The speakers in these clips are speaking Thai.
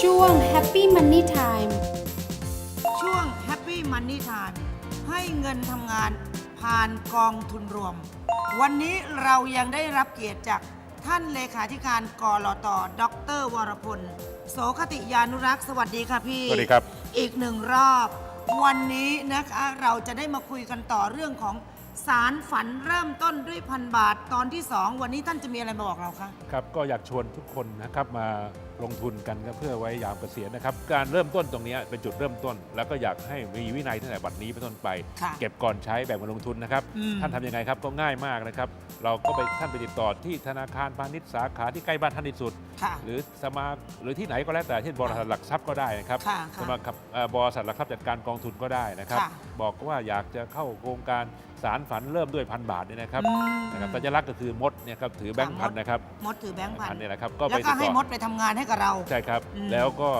ช่วง Happy Money Time ช่วง Happy Money Time ให้เงินทำงานผ่านกองทุนรวม วันนี้เรายังได้รับเกียรติจากท่านเลขาธิการกรตดรวรพล โสคติยานุรักษ์สวัสดีค่ะพี่สวัสดีครับ อีกหนึ่งรอบ วันนี้นะคะเราจะได้มาคุยกันต่อเรื่องของสารฝันเริ่มต้นด้วยพันบาทตอนที่ 2 วันนี้ท่านจะมีอะไรมาบอกเราคะ ครับก็อยากชวนทุกคนนะครับมา ลงทุนกันครับเพื่อไว้ยามเกษียณนะครับ การเริ่มต้นตรงนี้เป็นจุดเริ่มต้น แล้วก็อยากให้มีวินัยตั้งแต่บัดนี้เป็นต้นไป ค่ะเก็บก่อนใช้แบ่งมาลงทุนนะครับ อืม ท่านทำยังไงครับก็ง่ายมากนะครับ เราก็ไปท่านไปติดต่อที่ธนาคารพาณิชย์สาขาที่ใกล้บ้านท่านที่สุด ค่ะ หรือสมาหรือที่ไหนก็แล้วแต่เช่นบริษัทหลักทรัพย์ก็ได้นะครับค่ะค่ะสมาคมเอ่อบริษัทหลักทรัพย์จัดการกองทุนก็ได้นะครับ ค่ะ บอกว่าอยากจะเข้าโครงการสารฝันเริ่มด้วยพันบาทเนี่ยนะครับอืม นะครับสัญลักษณ์ก็คือมดเนี่ยครับถือแบงค์พันนะครับ มดถือแบงค์พันพันเนี่ยนะครับก็แล้วไปก็ติดให้ต่อ มดไปทำงานให้กับเรา ใช่ครับ อืมแล้วก็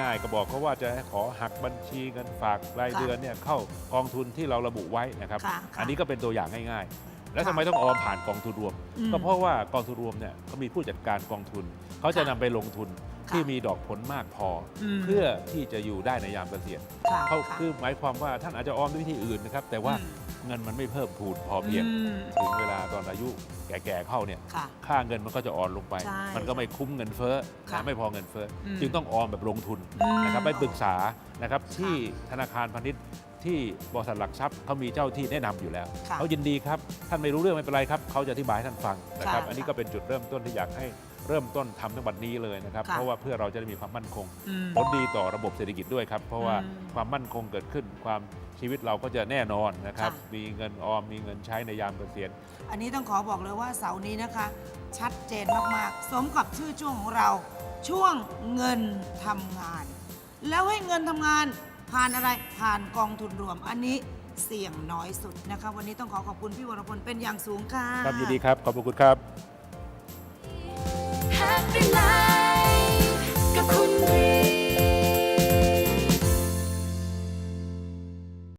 ง่ายๆก็บอกเขาว่าจะขอหักบัญชีเงินฝากรายค่ะเดือนเนี่ยเข้ากองทุนที่เราระบุไว้นะครับ ค่ะค่ะอันนี้ก็เป็นตัวอย่างง่ายๆ แล้วค่ะทำไมต้องออมผ่านกองทุนรวม อืมก็เพราะว่ากองทุนรวมเนี่ยเขามีผู้จัดการกองทุน เขาจะค่ะนำไปลงทุนค่ะที่มีดอกผลมากพออม เพื่อที่จะอยู่ได้ในยามเกษียณค่ะเขาค่ะ คือหมายความว่าท่านอาจจะออมด้วยวิธีอื่นนะครับแต่ว่าอืม เงินมันไม่เพิ่มพูนพอเพียง อืมถึงเวลาตอนอายุแก่ๆเข้าเนี่ยค่ะ ค่าเงินมันก็จะอ่อนลงไป ใช่มันก็ไม่คุ้มเงินเฟ้อค่ะนะไม่พอเงินเฟ้ออมจึงต้องออมแบบลงทุนอืมนะครับไปปรึกษานะครับที่ธนาคารพาณิชย์ที่บริษัทหลักทรัพย์เขามีเจ้าที่แนะนำอยู่แล้วค่ะเขายินดีครับ ท่านไม่รู้เรื่องไม่เป็นไรครับเขาจะอธิบายให้ท่านฟังนะครับ ค่ะ อันนี้ก็เป็นจุดเริ่มต้นที่อยากให้ เริ่มต้นทำตั้งบัดนี้เลยนะครับ ค่ะเพราะว่าเพื่อเราจะได้มีความมั่นคงอืมผลดีต่อระบบเศรษฐกิจด้วยครับ เพราะว่าอืมความมั่นคงเกิดขึ้นความชีวิตเราก็จะแน่นอนนะครับ ค่ะ มีเงินออมมีเงินใช้ในยามเกษียณ อันนี้ต้องขอบอกเลยว่าเสาร์นี้นะคะ ชัดเจนมาก ๆ สมกับชื่อช่วงของเรา ช่วงเงินทำงาน แล้วให้เงินทำงานผ่านอะไรผ่านกองทุนรวม อันนี้เสี่ยงน้อยสุดนะคะ วันนี้ต้องขอขอบคุณพี่วรพลเป็นอย่างสูงค่ะ ครับยินดีครับ ขอบพระคุณครับ Happy life.